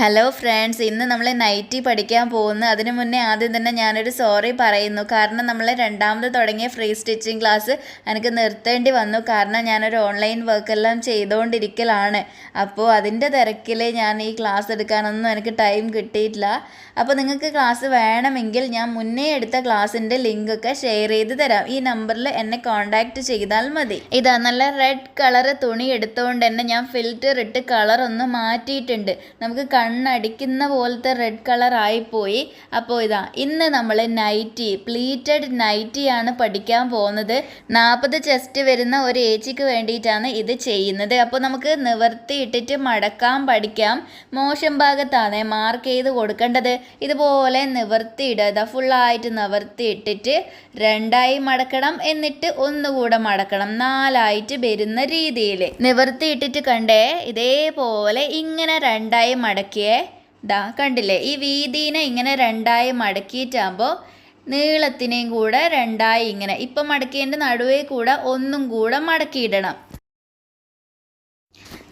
Hello friends ഇന്ന് നമ്മൾ nightie പഠിക്കാൻ പോകുന്നു. അതിനു മുന്നേ ആദ്യം തന്നെ ഞാനൊരു സോറി പറയുന്നു. കാരണം നമ്മൾ രണ്ടാമത് തുടങ്ങിയ ഫ്രീ സ്റ്റിച്ചിങ് ക്ലാസ് എനിക്ക് നിർത്തേണ്ടി വന്നു. കാരണം ഞാനൊരു ഓൺലൈൻ വർക്കെല്ലാം ചെയ്തുകൊണ്ടിരിക്കലാണ്. അപ്പോൾ അതിന്റെ തിരക്കിൽ ഞാൻ ഈ ക്ലാസ് എടുക്കാനൊന്നും എനിക്ക് ടൈം കിട്ടിയിട്ടില്ല. അപ്പോൾ നിങ്ങൾക്ക് ക്ലാസ് വേണമെങ്കിൽ ഞാൻ മുന്നേ എടുത്ത ക്ലാസ്സിന്റെ ലിങ്കൊക്കെ ഷെയർ ചെയ്ത് തരാം. ഈ നമ്പറിൽ എന്നെ കോൺടാക്റ്റ് ചെയ്താൽ മതി. ഇതാ നല്ല റെഡ് കളർ തുണി എടുത്തുകൊണ്ട് തന്നെ ഞാൻ ഫിൽറ്റർ ഇട്ട് കളറൊന്ന് മാറ്റിയിട്ടുണ്ട്. നമുക്ക് കണ്ണടിക്കുന്ന പോലത്തെ റെഡ് കളർ ആയിപ്പോയി. അപ്പോൾ ഇതാ ഇന്ന് നമ്മൾ നൈറ്റി പ്ലീറ്റഡ് നൈറ്റിയാണ് പഠിക്കാൻ പോകുന്നത്. നാൽപ്പത് ചെസ്റ്റ് വരുന്ന ഒരു ഏച്ചിക്ക് വേണ്ടിയിട്ടാണ് ഇത് ചെയ്യുന്നത്. അപ്പോൾ നമുക്ക് നിവർത്തിയിട്ടിട്ട് മടക്കാൻ പഠിക്കാം. മോശം ഭാഗത്താണ് മാർക്ക് ചെയ്ത് കൊടുക്കേണ്ടത്. ഇതുപോലെ നിവർത്തി ഇടുക. ഇതാ ഫുള്ളായിട്ട് നിവർത്തി ഇട്ടിട്ട് രണ്ടായി മടക്കണം. എന്നിട്ട് ഒന്നുകൂടെ മടക്കണം. നാലായിട്ട് വരുന്ന രീതിയിൽ നിവർത്തിയിട്ടിട്ട് കണ്ടേ ഇതേപോലെ ഇങ്ങനെ രണ്ടായി മടക്കിയേ ദാ കണ്ടില്ലേ? ഈ വീതിനെ ഇങ്ങനെ രണ്ടായി മടക്കിയിട്ടാകുമ്പോൾ നീളത്തിനെയും കൂടെ രണ്ടായി ഇങ്ങനെ. ഇപ്പം മടക്കിയതിന്റെ നടുവേ കൂടെ ഒന്നും കൂടെ മടക്കിയിടണം.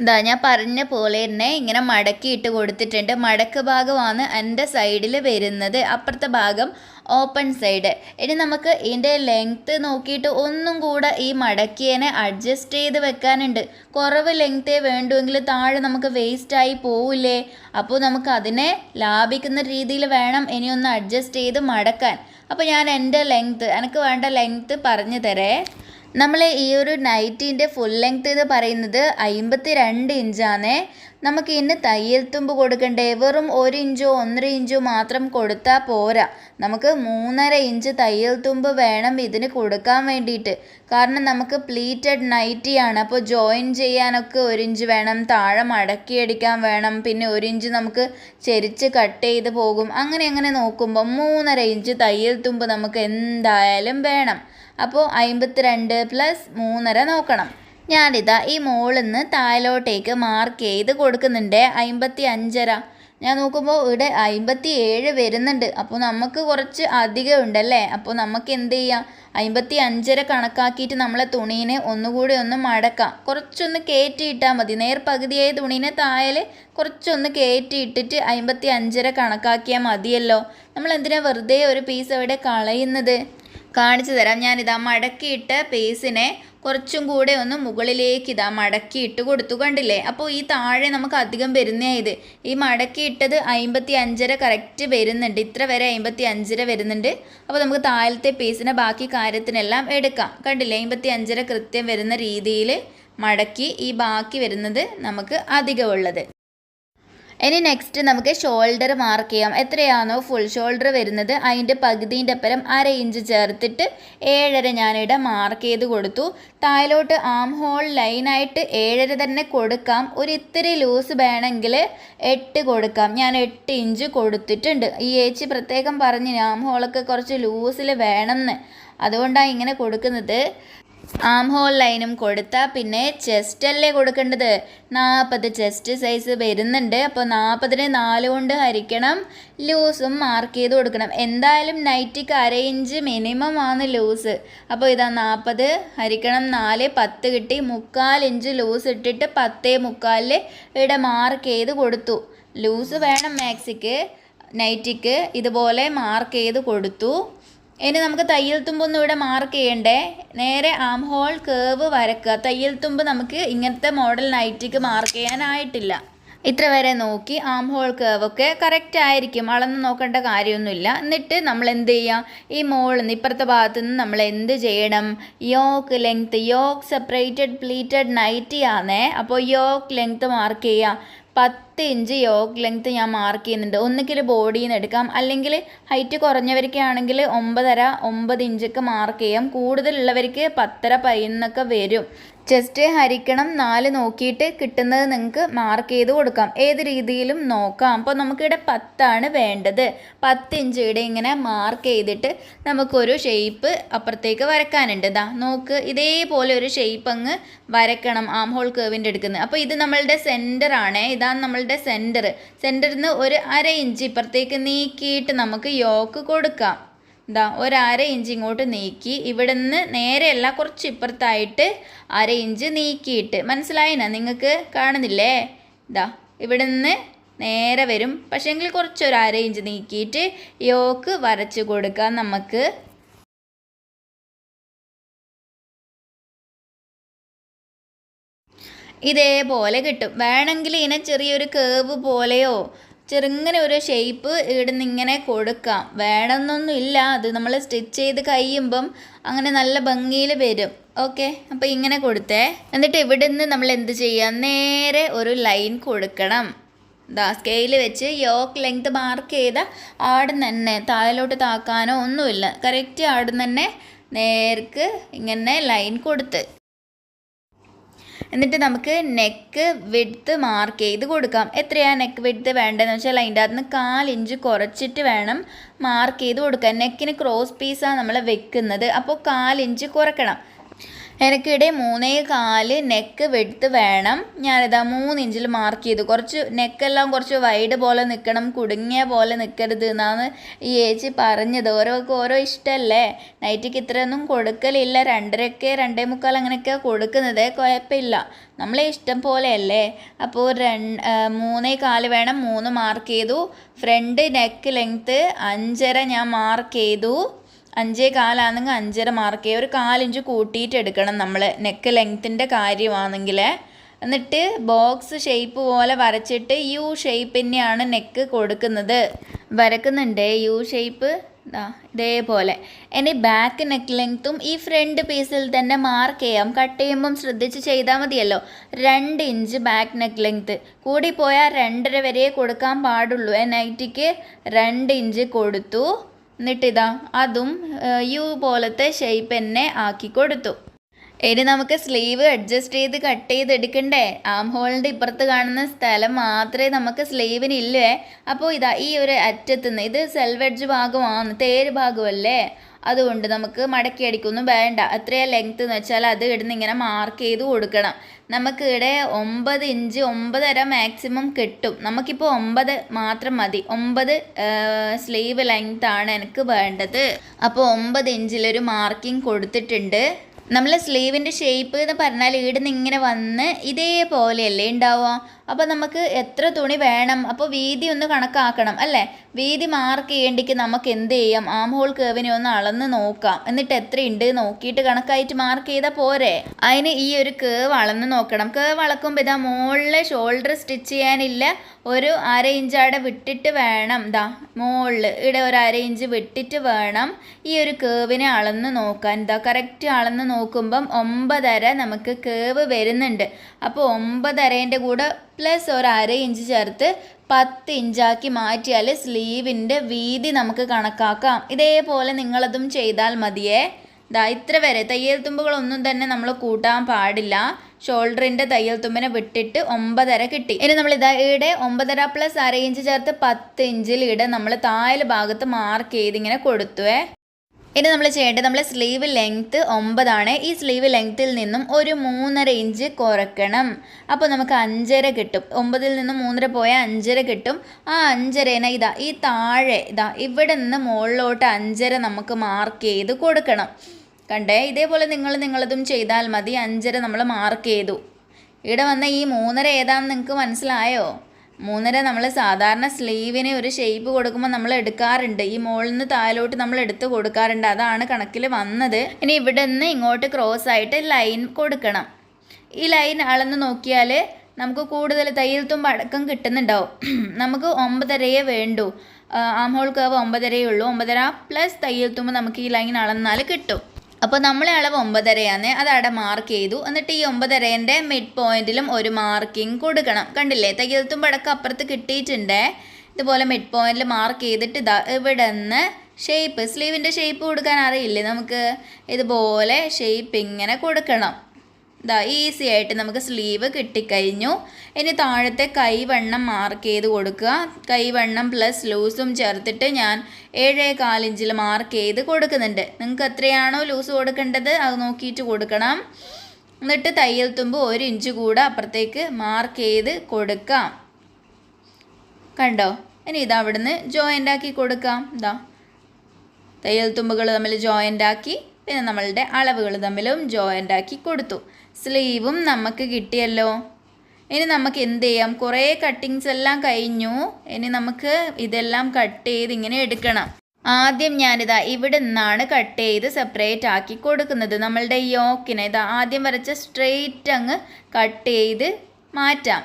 ഇതാ ഞാൻ പറഞ്ഞ പോലെ തന്നെ ഇങ്ങനെ മടക്കിയിട്ട് കൊടുത്തിട്ടുണ്ട്. മടക്ക് ഭാഗമാണ് എന്റെ സൈഡിൽ വരുന്നത്. അപ്പുറത്തെ ഭാഗം ഓപ്പൺ സൈഡ് ഇനി നമുക്ക് ഇതിന്റെ ലെങ്ത്ത് നോക്കിയിട്ട് ഒന്നും കൂടെ ഈ മടക്കിയേനെ അഡ്ജസ്റ്റ് ചെയ്ത് വെക്കാനുണ്ട്. കുറവ് ലെങ്ത്തേ വേണ്ടുമെങ്കിൽ താഴെ നമുക്ക് വേസ്റ്റായി പോവില്ലേ? അപ്പോൾ നമുക്ക് അതിനെ ലാഭിക്കുന്ന രീതിയിൽ വേണം ഇനി ഒന്ന് അഡ്ജസ്റ്റ് ചെയ്ത് മടക്കാൻ. അപ്പോൾ ഞാൻ എന്റെ ലെങ്ത്ത് എനിക്ക് വേണ്ട ലെങ്ത്ത് പറഞ്ഞു തരേ. നമ്മൾ ഈ ഒരു നൈറ്റീന്റെ ഫുൾ ലെങ്ത് എന്ന് പറയുന്നത് അമ്പത്തി രണ്ട് ഇഞ്ചാണേ നമുക്ക് ഇന്ന് തയ്യൽ തുമ്പ് കൊടുക്കണ്ടേ? വെറും ഒരു ഇഞ്ചോ ഒന്നര ഇഞ്ചോ മാത്രം കൊടുത്താൽ പോരാ. നമുക്ക് മൂന്നര ഇഞ്ച് തയ്യൽ തുമ്പ് വേണം ഇതിന് കൊടുക്കാൻ വേണ്ടിയിട്ട്. കാരണം നമുക്ക് പ്ലീറ്റഡ് നൈറ്റിയാണ് അപ്പോൾ ജോയിൻ ചെയ്യാനൊക്കെ ഒരു ഇഞ്ച് വേണം താഴെ മടക്കി മടക്കിയടിക്കാൻ വേണം പിന്നെ ഒരു ഇഞ്ച് നമുക്ക് ചെരിച്ച് കട്ട് ചെയ്ത് പോകും. അങ്ങനെ അങ്ങനെ നോക്കുമ്പോൾ മൂന്നര ഇഞ്ച് തയ്യൽ തുമ്പ് നമുക്ക് എന്തായാലും വേണം. അപ്പോൾ അമ്പത്തിരണ്ട് പ്ലസ് മൂന്നര നോക്കണം. ഞാനിതാ ഈ മോളിൽ നിന്ന് താഴോട്ടേക്ക് മാർക്ക് ചെയ്ത് കൊടുക്കുന്നുണ്ട്. അമ്പത്തി അഞ്ചര ഞാൻ നോക്കുമ്പോൾ ഇവിടെ അമ്പത്തി ഏഴ് വരുന്നുണ്ട്. അപ്പോൾ നമുക്ക് കുറച്ച് അധികം ഉണ്ടല്ലേ? അപ്പോൾ നമുക്ക് എന്ത് ചെയ്യാം? അമ്പത്തി അഞ്ചര കണക്കാക്കിയിട്ട് നമ്മളെ തുണീനെ ഒന്നുകൂടി ഒന്ന് മടക്കാം. കുറച്ചൊന്ന് കയറ്റി ഇട്ടാൽ മതി. നേർ പകുതിയായ തുണീനെ താഴെ കുറച്ചൊന്ന് കയറ്റി ഇട്ടിട്ട് അമ്പത്തി അഞ്ചര കണക്കാക്കിയാൽ മതിയല്ലോ. നമ്മൾ എന്തിനാ വെറുതെ ഒരു പീസ് അവിടെ കളയുന്നത്? കാണിച്ചു തരാം. ഞാനിതാ മടക്കിയിട്ട് പേസിനെ കുറച്ചും കൂടെ ഒന്ന് മുകളിലേക്ക് ഇതാ മടക്കിയിട്ട് കൊടുത്തു കണ്ടില്ലേ? അപ്പോൾ ഈ താഴെ നമുക്ക് അധികം വരുന്നേ ഇത്. ഈ മടക്കിയിട്ടത് അമ്പത്തി അഞ്ചര കറക്റ്റ് വരുന്നുണ്ട്. ഇത്ര വരെ അമ്പത്തി അഞ്ചര വരുന്നുണ്ട്. അപ്പോൾ നമുക്ക് താഴത്തെ പീസിനെ ബാക്കി കാര്യത്തിനെല്ലാം എടുക്കാം. കണ്ടില്ലേ? അമ്പത്തി അഞ്ചര കൃത്യം വരുന്ന രീതിയിൽ മടക്കി ഈ ബാക്കി വരുന്നത് നമുക്ക് അധികമുള്ളത്. ഇനി നെക്സ്റ്റ് നമുക്ക് ഷോൾഡർ മാർക്ക് ചെയ്യാം. എത്രയാണോ ഫുൾ ഷോൾഡർ വരുന്നത് അതിന്റെ പകുതിന്റെ അപ്പുറം അര ഇഞ്ച് ചേർത്തിട്ട് ഏഴര ഞാനിവിടെ മാർക്ക് ചെയ്ത് കൊടുത്തു. താഴോട്ട് ആം ഹോൾ ലൈനായിട്ട് ഏഴര തന്നെ കൊടുക്കാം. ഒരു ഇത്തിരി ലൂസ് വേണമെങ്കിൽ എട്ട് കൊടുക്കാം. ഞാൻ എട്ട് ഇഞ്ച് കൊടുത്തിട്ടുണ്ട്. ഈ ഏച്ചി പ്രത്യേകം പറഞ്ഞു ആം ഹോളൊക്കെ കുറച്ച് ലൂസിൽ വേണമെന്ന്. അതുകൊണ്ടാണ് ഇങ്ങനെ കൊടുക്കുന്നത്. ആം ഹോൾ ലൈനും കൊടുത്താൽ പിന്നെ ചെസ്റ്റ് അല്ലേ കൊടുക്കേണ്ടത്? നാൽപ്പത് ചെസ്റ്റ് സൈസ് വരുന്നുണ്ട്. അപ്പോൾ നാൽപ്പതിന് നാല് കൊണ്ട് ഹരിക്കണം. ലൂസും മാർക്ക് ചെയ്ത് കൊടുക്കണം. എന്തായാലും നൈറ്റിക്ക് അര ഇഞ്ച് മിനിമം ആണ് ലൂസ് അപ്പോൾ ഇതാ നാൽപ്പത് ഹരിക്കണം നാല് പത്ത് കിട്ടി. മുക്കാൽ ഇഞ്ച് ലൂസ് ഇട്ടിട്ട് പത്തേ മുക്കാലിൽ ഇവിടെ മാർക്ക് ചെയ്ത് കൊടുത്തു. ലൂസ് വേണം മാക്സിക്ക് നൈറ്റിക്ക് ഇതുപോലെ മാർക്ക് ചെയ്ത് കൊടുത്തു. ഇനി നമുക്ക് തയ്യൽ തുമ്പൊന്നും ഇവിടെ മാർക്ക് ചെയ്യണ്ടേ? നേരെ ആം ഹോൾ കേവ് വരക്കുക തയ്യൽ തുമ്പ് നമുക്ക് ഇങ്ങനത്തെ മോഡൽ നൈറ്റിക്ക് മാർക്ക് ചെയ്യാനായിട്ടില്ല. ഇത്ര വരെ നോക്കി. ആം ഹോൾ കേവൊക്കെ കറക്റ്റ് ആയിരിക്കും. അളന്ന് നോക്കേണ്ട കാര്യമൊന്നുമില്ല. എന്നിട്ട് നമ്മൾ എന്ത് ചെയ്യാം? ഈ മോളിൽ നിന്ന് ഇപ്പുറത്തെ ഭാഗത്തു നിന്ന് നമ്മൾ എന്ത് ചെയ്യണം? Yoke length yoke separated pleated nighty ആണേ അപ്പോൾ യോക്ക് ലെങ്ത്ത് മാർക്ക് ചെയ്യുക പത്ത് ഇഞ്ച് യോഗ് ലെങ്ത്ത് ഞാൻ മാർക്ക് ചെയ്യുന്നുണ്ട്. ഒന്നുകിൽ ബോഡിയിൽ നിന്ന് എടുക്കാം. അല്ലെങ്കിൽ ഹൈറ്റ് കുറഞ്ഞവർക്ക് ആണെങ്കിൽ ഒമ്പതര ഒമ്പത് ഇഞ്ചൊക്കെ മാർക്ക് ചെയ്യാം. കൂടുതലുള്ളവർക്ക് പത്തര പതിനൊക്കെ വരും. ജസ്റ്റ് ഹരിക്കണം നാല് നോക്കിയിട്ട് കിട്ടുന്നത് നിങ്ങൾക്ക് മാർക്ക് ചെയ്ത് കൊടുക്കാം. ഏത് രീതിയിലും നോക്കാം. അപ്പോൾ നമുക്കിവിടെ പത്താണ് വേണ്ടത്. പത്ത് ഇഞ്ച് ഇവിടെ ഇങ്ങനെ മാർക്ക് ചെയ്തിട്ട് നമുക്കൊരു ഷേപ്പ് അപ്പുറത്തേക്ക് വരക്കാനുണ്ട് ഇതാ നോക്ക് ഇതേപോലെ ഒരു ഷേപ്പ് അങ്ങ് വരക്കണം ആം ഹോൾ കേവിന്റെ എടുക്കുന്നത് അപ്പോൾ ഇത് നമ്മളുടെ സെന്റർ ആണ്. ഇതാണ് നമ്മളുടെ സെന്റർ സെന്ററിൽ നിന്ന് ഒരു അര ഇഞ്ച് ഇപ്പുറത്തേക്ക് നീക്കിയിട്ട് നമുക്ക് യോക്ക് കൊടുക്കാം. ഇതാ ഒരര ഇഞ്ച് ഇങ്ങോട്ട് നീക്കി ഇവിടെ നിന്ന് നേരെയല്ല കുറച്ച് ഇപ്പുറത്തായിട്ട് അര ഇഞ്ച് നീക്കിയിട്ട്. മനസ്സിലായിനാ? നിങ്ങൾക്ക് കാണുന്നില്ലേ? ഇതാ ഇവിടെ നിന്ന് നേരെ വരും. പക്ഷേങ്കിൽ കുറച്ചൊരു അര ഇഞ്ച് നീക്കിയിട്ട് യോക്ക് വരച്ച് കൊടുക്കാം നമുക്ക്. ഇതേപോലെ കിട്ടും. വേണമെങ്കിൽ ഇതിനെ ചെറിയൊരു കേവ് പോലെയോ ചെറുങ്ങനെ ഒരു ഷേപ്പ് ഇവിടുന്ന് ഇങ്ങനെ കൊടുക്കാം. വേണമെന്നൊന്നുമില്ല. അത് നമ്മൾ സ്റ്റിച്ച് ചെയ്ത് കഴിയുമ്പം അങ്ങനെ നല്ല ഭംഗിയിൽ വരും. ഓക്കെ അപ്പോൾ ഇങ്ങനെ കൊടുത്തേ. എന്നിട്ട് ഇവിടുന്ന് നമ്മൾ എന്ത് ചെയ്യാം? നേരെ ഒരു ലൈൻ കൊടുക്കണം. ദാ സ്കെയിൽ വെച്ച് യോക്ക് ലെങ്ത് മാർക്ക് ചെയ്ത ആടുന്ന് തന്നെ താഴോട്ട് താക്കാനോ ഒന്നുമില്ല. കറക്റ്റ് ആടുന്ന് തന്നെ നേർക്ക് ഇങ്ങനെ ലൈൻ കൊടുത്ത്. എന്നിട്ട് നമുക്ക് നെക്ക് വിഡ്ത്ത് മാർക്ക് ചെയ്ത് കൊടുക്കാം. എത്രയാണ് നെക്ക് വിഡ്ത്ത് വേണ്ടതെന്ന് വെച്ചാൽ അതിന്റെ അകത്ത് നിന്ന് കാലിഞ്ച് കുറച്ചിട്ട് വേണം മാർക്ക് ചെയ്ത് കൊടുക്കാൻ. നെക്കിന് ക്രോസ് പീസാണ് നമ്മൾ വെക്കുന്നത്. അപ്പോൾ കാലിഞ്ച് കുറക്കണം. എനിക്കിടെ മൂന്നേ കാൽ നെക്ക് വെടുത്ത് വേണം. ഞാനിതാ മൂന്ന് ഇഞ്ചിൽ മാർക്ക് ചെയ്തു. കുറച്ച് നെക്കെല്ലാം കുറച്ച് വൈഡ് പോലെ നിൽക്കണം കുടുങ്ങിയ പോലെ നിൽക്കരുത് എന്നാണ് ഈ ഏച്ചി പറഞ്ഞത്. ഓരോക്ക് ഓരോ ഇഷ്ടമല്ലേ നൈറ്റിക്ക് ഇത്രയൊന്നും കൊടുക്കലില്ല. രണ്ടരക്ക് രണ്ടേ മുക്കാൽ അങ്ങനെയൊക്കെ കൊടുക്കുന്നത് കുഴപ്പമില്ല. നമ്മളെ ഇഷ്ടം പോലെയല്ലേ? അപ്പോൾ രണ്ട് മൂന്നേ കാൽ വേണം. മൂന്ന് മാർക്ക് ചെയ്തു. ഫ്രണ്ട് നെക്ക് ലെങ്ത്ത് അഞ്ചര ഞാൻ മാർക്ക് ചെയ്തു. അഞ്ചേ കാലാണെങ്കിൽ അഞ്ചര മാർക്ക് ഒരു കാലിഞ്ച് കൂട്ടിയിട്ട് എടുക്കണം നമ്മൾ നെക്ക് ലെങ്ത്തിന്റെ കാര്യമാണെങ്കിൽ എന്നിട്ട് ബോക്സ് ഷേപ്പ് പോലെ വരച്ചിട്ട് യു ഷേപ്പ് നെക്ക് കൊടുക്കുന്നത്. വരക്കുന്നുണ്ട്. യു ഷേപ്പ് ഇതേപോലെ. ഇനി ബാക്ക് നെക്ക് ലെങ്ത്തും ഈ ഫ്രണ്ട് പീസിൽ തന്നെ മാർക്ക് ചെയ്യാം. കട്ട് ചെയ്യുമ്പം ശ്രദ്ധിച്ച് ചെയ്താൽ മതിയല്ലോ. രണ്ട് ഇഞ്ച് ബാക്ക് നെക്ക് ലെങ്ത്ത്. കൂടിപ്പോയാൽ രണ്ടര വരെ കൊടുക്കാൻ പാടുള്ളൂ. നൈറ്റിക്ക് രണ്ട് ഇഞ്ച് കൊടുത്തു. എന്നിട്ടിതാ അതും യു പോലത്തെ ഷേപ്പ് തന്നെ ആക്കി കൊടുത്തു. ഇനി നമുക്ക് സ്ലീവ് അഡ്ജസ്റ്റ് ചെയ്ത് കട്ട് ചെയ്ത് എടുക്കണ്ടേ? ആം ഹോളിന്റെ ഇപ്പുറത്ത് കാണുന്ന സ്ഥലം മാത്രമേ നമുക്ക് സ്ലീവിന് ഇല്ലേ? അപ്പോൾ ഇതാ ഈ ഒരു അറ്റത്തുനിന്ന് ഇത് സെൽവെഡ്ജ് ഭാഗമാണ് തേര് ഭാഗമല്ലേ? അതുകൊണ്ട് നമുക്ക് മടക്കി അടിക്കൊന്നും വേണ്ട. എത്രയാണ് ലെങ്ത് എന്ന് വെച്ചാൽ അത് ഇടുന്ന് ഇങ്ങനെ മാർക്ക് ചെയ്ത് കൊടുക്കണം. നമുക്ക് ഇവിടെ ഒമ്പത് ഇഞ്ച് ഒമ്പതര മാക്സിമം കിട്ടും. നമുക്കിപ്പോൾ ഒമ്പത് മാത്രം മതി. ഒമ്പത് സ്ലീവ് ലെങ്ത് ആണ് എനിക്ക് വേണ്ടത്. അപ്പോൾ ഒമ്പത് ഇഞ്ചിലൊരു മാർക്കിംഗ് കൊടുത്തിട്ടുണ്ട്. നമ്മൾ സ്ലീവിന്റെ ഷേപ്പ് എന്ന് പറഞ്ഞാൽ ഇവിടുന്ന് ഇങ്ങനെ വന്ന് ഇതേപോലെയല്ലേ ഉണ്ടാവുക? അപ്പോൾ നമുക്ക് എത്ര തുണി വേണം? അപ്പോൾ വീതി ഒന്ന് കണക്കാക്കണം അല്ലേ? വീതി മാർക്ക് ചെയ്യേണ്ടിക്ക് നമുക്ക് എന്ത് ചെയ്യാം? ആം ഹോൾ കേവിനെ ഒന്ന് അളന്ന് നോക്കാം. എന്നിട്ട് എത്രയുണ്ട് നോക്കിയിട്ട് കണക്കായിട്ട് മാർക്ക് ചെയ്താൽ പോരെ. അതിന് ഈ ഒരു കേവ് അളന്ന് നോക്കണം. കേവ് അളക്കുമ്പോൾ ഇതാ മുകളിൽ ഷോൾഡർ സ്റ്റിച്ച് ചെയ്യാനില്ല. ഒരു അര ഇഞ്ച് അവിടെ വിട്ടിട്ട് വേണം. ഇതാ മുകളിൽ ഇവിടെ ഒരു അര ഇഞ്ച് വിട്ടിട്ട് വേണം ഈ ഒരു കേവിനെ അളന്ന് നോക്കാൻ. ഇതാ കറക്റ്റ് അളന്ന് നോക്കുമ്പം ഒമ്പതര നമുക്ക് കേവ് വരുന്നുണ്ട്. അപ്പോൾ ഒമ്പതരേന്റെ കൂടെ പ്ലസ് ഒരു അര ഇഞ്ച് ചേർത്ത് പത്ത് ഇഞ്ചാക്കി മാറ്റിയാൽ സ്ലീവിന്റെ വീതി നമുക്ക് കണക്കാക്കാം. ഇതേപോലെ നിങ്ങളതും ചെയ്താൽ മതിയേ. ദാ ഇത്ര വരെ. തയ്യൽ തുമ്പുകളൊന്നും തന്നെ നമ്മൾ കൂട്ടാൻ പാടില്ല. ഷോൾഡറിന്റെ തയ്യൽ തുമ്പിനെ വിട്ടിട്ട് ഒമ്പതര കിട്ടി. ഇനി നമ്മൾ ഇതാ ഇവിടെ ഒമ്പതര പ്ലസ് അര ഇഞ്ച് ചേർത്ത് പത്ത് ഇഞ്ചിൽ ഇവിടെ നമ്മൾ താഴെ ഭാഗത്ത് മാർക്ക് ചെയ്ത് ഇങ്ങനെ കൊടുത്തുവേ. ഇനി നമ്മൾ ചെയ്യേണ്ടത് നമ്മൾ സ്ലീവ് ലെങ്ത്ത് ഒമ്പതാണ്. ഈ സ്ലീവ് ലെങ്ത്തിൽ നിന്നും ഒരു മൂന്നര ഇഞ്ച് കുറയ്ക്കണം അപ്പോൾ നമുക്ക് അഞ്ചര കിട്ടും. ഒമ്പതിൽ നിന്നും മൂന്നര പോയാൽ അഞ്ചര കിട്ടും. ആ അഞ്ചരേനെ ഇതാ ഈ താഴെ ഇതാ ഇവിടെ നിന്ന് മുകളിലോട്ട് അഞ്ചര നമുക്ക് മാർക്ക് ചെയ്ത് കൊടുക്കണം. കണ്ടേ? ഇതേപോലെ നിങ്ങൾ നിങ്ങളതും ചെയ്താൽ മതി. അഞ്ചര നമ്മൾ മാർക്ക് ചെയ്തു. ഇവിടെ വന്ന ഈ മൂന്നര ഏതാണെന്ന് നിങ്ങൾക്ക് മനസ്സിലായോ? മൂന്നര നമ്മൾ സാധാരണ സ്ലീവിന് ഒരു ഷേപ്പ് കൊടുക്കുമ്പോൾ നമ്മൾ എടുക്കാറുണ്ട്. ഈ മുകളിൽ നിന്ന് താഴോട്ട് നമ്മൾ എടുത്ത് കൊടുക്കാറുണ്ട്. അതാണ് കണക്കിൽ വന്നത്. ഇനി ഇവിടെ നിന്ന് ഇങ്ങോട്ട് ക്രോസ് ആയിട്ട് ലൈൻ കൊടുക്കണം. ഈ ലൈൻ അളന്ന് നോക്കിയാൽ നമുക്ക് കൂടുതൽ തയ്യൽ തുമ്പ് അടക്കം കിട്ടുന്നുണ്ടാവും. നമുക്ക് ഒമ്പതരയെ വേണ്ടൂ. ആംഹോൾ കേവ് ഒമ്പതരയേ ഉള്ളൂ. ഒമ്പതര പ്ലസ് തയ്യൽ തുമ്പ് നമുക്ക് ഈ ലൈൻ അളന്നാൽ കിട്ടും. അപ്പോൾ നമ്മളെ അളവ് ഒമ്പതരയാണ്. അത് അവിടെ മാർക്ക് ചെയ്തു. എന്നിട്ട് ഈ ഒമ്പതരേന്റെ മിഡ് പോയിന്റിലും ഒരു മാർക്കിംഗ് കൊടുക്കണം. കണ്ടില്ലേ? തയ്യലത്തും പടക്കം അപ്പുറത്ത് കിട്ടിയിട്ടുണ്ട്. ഇതുപോലെ മിഡ് പോയിന്റിൽ മാർക്ക് ചെയ്തിട്ട് ഇതാ ഇവിടെ നിന്ന് ഷേപ്പ് സ്ലീവിന്റെ ഷേപ്പ് കൊടുക്കാൻ അറിയില്ലേ നമുക്ക്? ഇതുപോലെ ഷേപ്പ് ഇങ്ങനെ കൊടുക്കണം. ഇതാ ഈസി ആയിട്ട് നമുക്ക് സ്ലീവ് കിട്ടിക്കഴിഞ്ഞു. ഇനി താഴത്തെ കൈവണ്ണം മാർക്ക് ചെയ്ത് കൊടുക്കുക. കൈവണ്ണം പ്ലസ് ലൂസും ചേർത്തിട്ട് ഞാൻ ഏഴേ കാലിഞ്ചിൽ മാർക്ക് ചെയ്ത് കൊടുക്കുന്നുണ്ട്. നിങ്ങൾക്ക് എത്രയാണോ ലൂസ് കൊടുക്കേണ്ടത് അത് നോക്കിയിട്ട് കൊടുക്കണം. എന്നിട്ട് തയ്യൽ തുമ്പ് ഒരു ഇഞ്ച് കൂടെ അപ്പുറത്തേക്ക് മാർക്ക് ചെയ്ത് കൊടുക്കാം. കണ്ടോ? ഇനി ഇതാ അവിടുന്ന് ജോയിന്റ് ആക്കി കൊടുക്കാം. ഇതാ തയ്യൽ തുമ്പുകൾ തമ്മിൽ ജോയിന്റ് ആക്കി പിന്നെ നമ്മളുടെ അളവുകൾ തമ്മിലും ജോയിന്റ് ആക്കി കൊടുത്തു. സ്ലീവും നമുക്ക് കിട്ടിയല്ലോ. ഇനി നമുക്ക് എന്ത് ചെയ്യാം? കുറേ കട്ടിങ്സ് എല്ലാം കഴിഞ്ഞു. ഇനി നമുക്ക് ഇതെല്ലാം കട്ട് ചെയ്ത് ഇങ്ങനെ എടുക്കണം. ആദ്യം ഞാനിതാ ഇവിടെ നിന്നാണ് കട്ട് ചെയ്ത് സെപ്പറേറ്റ് ആക്കി കൊടുക്കുന്നത്. നമ്മളുടെ യോക്കിനെ ഇതാ ആദ്യം വരച്ച സ്ട്രെയിറ്റ് അങ്ങ് കട്ട് ചെയ്ത് മാറ്റാം.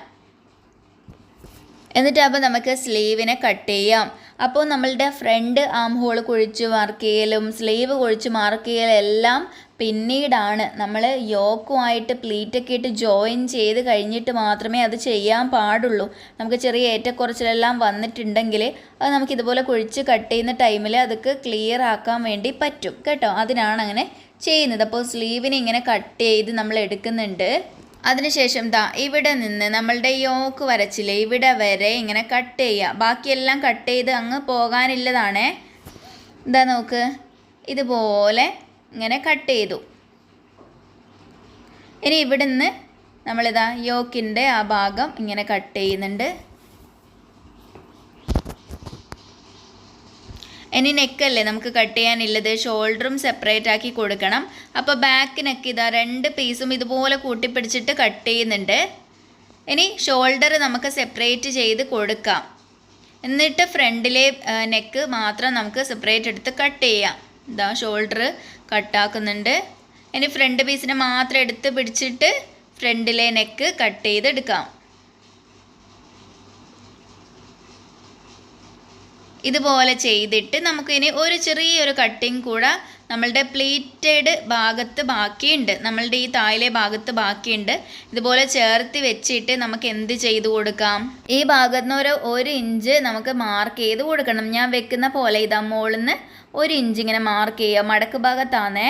എന്നിട്ട് അപ്പോൾ നമുക്ക് സ്ലീവിനെ കട്ട് ചെയ്യാം. അപ്പോൾ നമ്മളുടെ ഫ്രണ്ട് ആം ഹോൾ കുഴിച്ച് മാർക്ക് ചെയ്യലും സ്ലീവ് കുഴിച്ച് മാർക്ക് ചെയ്യലും എല്ലാം പിന്നീടാണ് നമ്മൾ യോക്കുമായിട്ട് പ്ലീറ്റൊക്കെ ഇട്ട് ജോയിൻ ചെയ്ത് കഴിഞ്ഞിട്ട് മാത്രമേ അത് ചെയ്യാൻ പാടുള്ളൂ. നമുക്ക് ചെറിയ ഏറ്റക്കുറച്ചിലെല്ലാം വന്നിട്ടുണ്ടെങ്കിൽ അത് നമുക്ക് ഇതുപോലെ കുഴിച്ച് കട്ട് ചെയ്യുന്ന ടൈമിൽ അതൊക്കെ ക്ലിയർ ആക്കാൻ വേണ്ടി പറ്റും. കേട്ടോ? അതിനാണ് അങ്ങനെ ചെയ്യുന്നത്. അപ്പോൾ സ്ലീവിനെ ഇങ്ങനെ കട്ട് ചെയ്ത് നമ്മൾ എടുക്കുന്നുണ്ട്. അതിനുശേഷം ദാ ഇവിടെ നിന്ന് നമ്മളുടെ യോക്ക് വരച്ചില്ലേ ഇവിടെ വരെ ഇങ്ങനെ കട്ട് ചെയ്യുക. ബാക്കിയെല്ലാം കട്ട് ചെയ്ത് അങ്ങ് പോകാനില്ലതാണേ. ഇതാ നോക്ക് ഇതുപോലെ ഇങ്ങനെ കട്ട് ചെയ്തു. ഇനി ഇവിടുന്ന് നമ്മളിതാ യോക്കിന്റെ ആ ഭാഗം ഇങ്ങനെ കട്ട് ചെയ്യുന്നുണ്ട്. ഇനി നെക്കല്ലേ നമുക്ക് കട്ട് ചെയ്യാനുള്ളത്? ഷോൾഡറും സെപ്പറേറ്റ് ആക്കി കൊടുക്കണം. അപ്പോൾ ബാക്ക് നെക്ക് ഇതാ രണ്ട് പീസും ഇതുപോലെ കൂട്ടിപ്പിടിച്ചിട്ട് കട്ട് ചെയ്യുന്നുണ്ട്. ഇനി ഷോൾഡർ നമുക്ക് സെപ്പറേറ്റ് ചെയ്ത് കൊടുക്കാം. എന്നിട്ട് ഫ്രണ്ടിലെ നെക്ക് മാത്രം നമുക്ക് സെപ്പറേറ്റ് എടുത്ത് കട്ട് ചെയ്യാം. ഇതാ ഷോൾഡർ കട്ടാക്കുന്നുണ്ട് ഇനി ഫ്രണ്ട് പീസിനെ മാത്രം എടുത്ത് പിടിച്ചിട്ട് ഫ്രണ്ടിലെ നെക്ക് കട്ട് ചെയ്തെടുക്കാം. ഇതുപോലെ ചെയ്തിട്ട് നമുക്കിനി ഒരു ചെറിയൊരു കട്ടിങ് കൂടെ നമ്മളുടെ പ്ലേറ്റഡ് ഭാഗത്ത് ബാക്കിയുണ്ട്. നമ്മളുടെ ഈ തായിലെ ഭാഗത്ത് ബാക്കിയുണ്ട്. ഇതുപോലെ ചേർത്ത് വെച്ചിട്ട് നമുക്ക് എന്ത് ചെയ്തു കൊടുക്കാം? ഈ ഭാഗത്ത് നിന്ന് ഒരു ഒരു ഇഞ്ച് നമുക്ക് മാർക്ക് ചെയ്ത് കൊടുക്കണം. ഞാൻ വെക്കുന്ന പോലെ ഇതാ മുകളിൽ നിന്ന് ഒരു ഇഞ്ച് ഇങ്ങനെ മാർക്ക് ചെയ്യുക. മടക്ക് ഭാഗത്താണേ